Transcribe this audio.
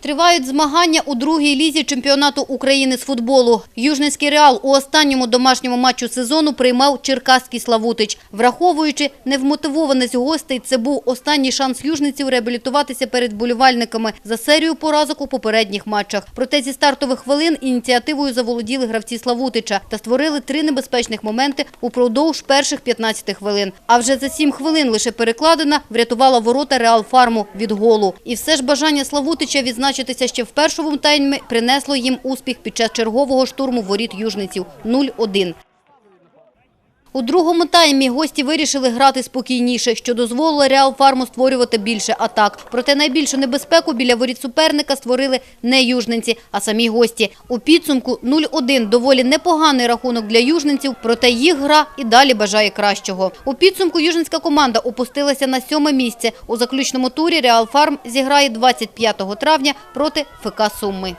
Тривають змагання у другій лізі чемпіонату України з футболу. Южницький Реал у останньому домашньому матчу сезону приймав Черкаський Славутич. Враховуючи невмотивованість гостей, це був останній шанс южниців реабілітуватися перед болівальниками за серію поразок у попередніх матчах. Проте зі стартових хвилин ініціативою заволоділи гравці Славутича та створили три небезпечних моменти упродовж перших 15 хвилин. А вже за 7 хвилин лише перекладина врятувала ворота Реал Фарму від голу. І все ж бажання Славутича відзначитися ще в першому таймі принесло їм успіх під час чергового штурму воріт южниців 0-1. У другому таймі гості вирішили грати спокійніше, що дозволило Реал Фарму створювати більше атак. Проте найбільшу небезпеку біля воріт суперника створили не южненці, а самі гості. У підсумку 0-1 доволі непоганий рахунок для южненців, проте їх гра і далі бажає кращого. У підсумку южненська команда опустилася на сьоме місце. У заключному турі Реал Фарм зіграє 25 травня проти ФК Суми.